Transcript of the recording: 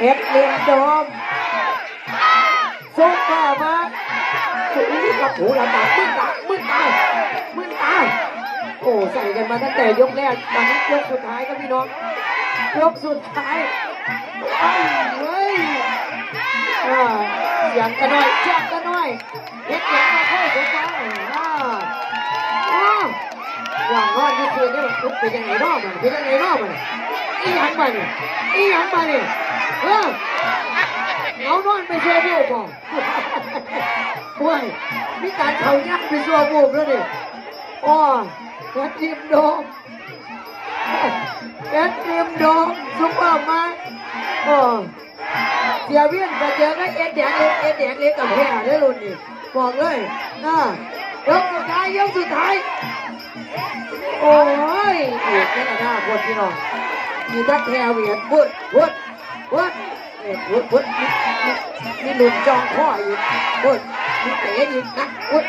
เอ็ดเลียนโดมซุปเปอร์มาสุดที่กับหูลำบากมึนตามึนตามึนตาโอ้ใส่กันมาตั้งแต่ยกแรกตอนนี้ยกสุดท้ายครับพี่น้องยกสุดท้ายอ้เฮ้ยอ่าเสียงกันหน่อยเจ็บกันหน่อยเฮ็ดอย่างมาเข้าสุดท้ายอ่าอ้าวหวังว่าที่คืนนี้มันทุกเป็นยังไงรอบมันเป็นยังไงรอบมัน อีหยังมาเนี่ยอีหยังมาเนี่ยเออเอานอนไปเชื่อโบกบ่โอ้ยมีการเขายักไปเชื่อโบกแล้วเนี่ยอ๋อแกทีมโดมแกทีมโดมซุปเปอร์มาร์โอ้เสียเวียนไปเจอกับเอ็ดแดงเล็กเอ็ดแดงเล็กกับแพ้ได้รุ่นนี่บอกเลยนะยกสุดท้ายยกสุดท้าย โอ้ยอีกแค่หน้าคนพี่น้อง มีทักแทวเวียนวุดวุดวุดเอ็ดวุดวุดนี่หลุมจองพ่ออีกวุดนี่เต๋อีกนะวุด